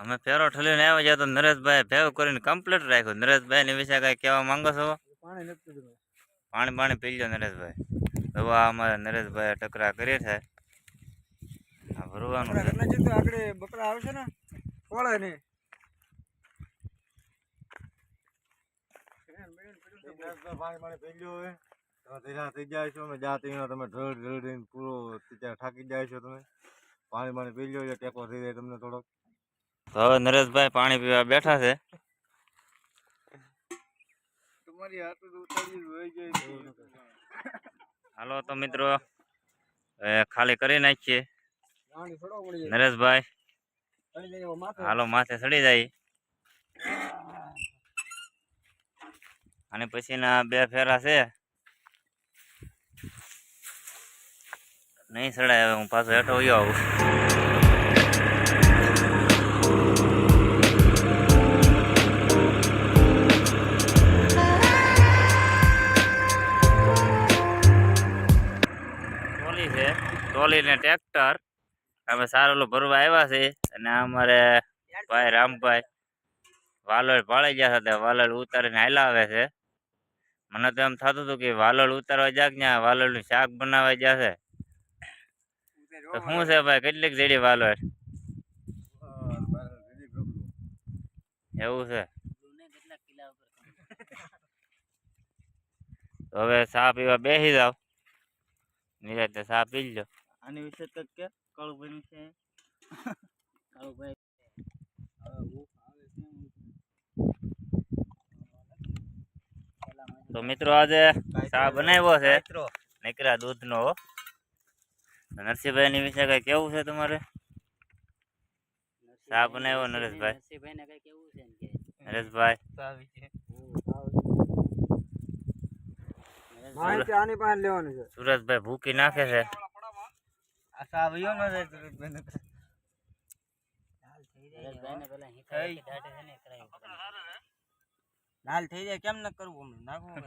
અમે ફેરો ઠલીને આવ્યા જ્યાં તો નરેશભાઈ ભેવ કરીને કમ્પ્લીટ રાખ્યું. નરેશભાઈ ને વિશે કઈ કહેવા માંગો છો? પાણી નથી પીધું પાણી પાણી પી લો નરેશભાઈ. દવા અમારે નરેશભાઈ ટકરા કરી છે. આ ભરવાનું છે. ઘરના જતો આગળ બકરા આવશે ને ખોળે નહીં પાણી પાણી પી લ્યો હવે. તમે તૈયાર થઈ જાય છો અમે જાતે એમાં તમે ઢળ ઢળીને પૂરો ત્યાં થાકી જાય છો તમે. પાણી પાણી પી લ્યો એટલે ટેકો થઈ જાય તમને થોડોક. તો હવે નરેશભાઈ પાણી પીવા બેઠા છે. હાલો તો મિત્રો ખાલી કરી નાખીએ. નરેશભાઈ હાલો માથે ચડી જાય. અને પછીના બે ફેરા છે. નહીં સડાય હવે હું પાછો હેઠો આવું. ટ્રોલી ને ટ્રેક્ટર. અમે સારું ભરવા આવ્યા છે અને અમારે ભાઈ રામભાઈ વાલોડ પાળી ગયા હતા વાલોડ ઉતારીને હાલા આવે છે. મને તો એમ થતું હતું કે વાલોડ ઉતારવા જાગનું શાક બનાવવા છે. તો શું છે ભાઈ, કેટલીક જેડી વાલોડ એવું છે. હવે ચા પીવા બેસી જાવ નિરાતે સાપ પી લો આની વિશે તો કે કાળુભાઈ છે. કાળુભાઈ તો મિત્રો આજે ચા બનાવ્યો છે. નીકળ્યા દૂધનો. તો નરસિંહભાઈ ની વિશે કઈ કેવું છે તમારે? ચા બનાવ્યો નરેશભાઈ. નરસિંહભાઈને કઈ કેવું છે ને કે? નરેશભાઈ. માહિતી આની પાસે લેવાની છે. સુરજભાઈ ભૂકી નાખે છે. આ સાવ યો ન જાય લાલ થઈ જાય કેમ ન કરવું નાખવું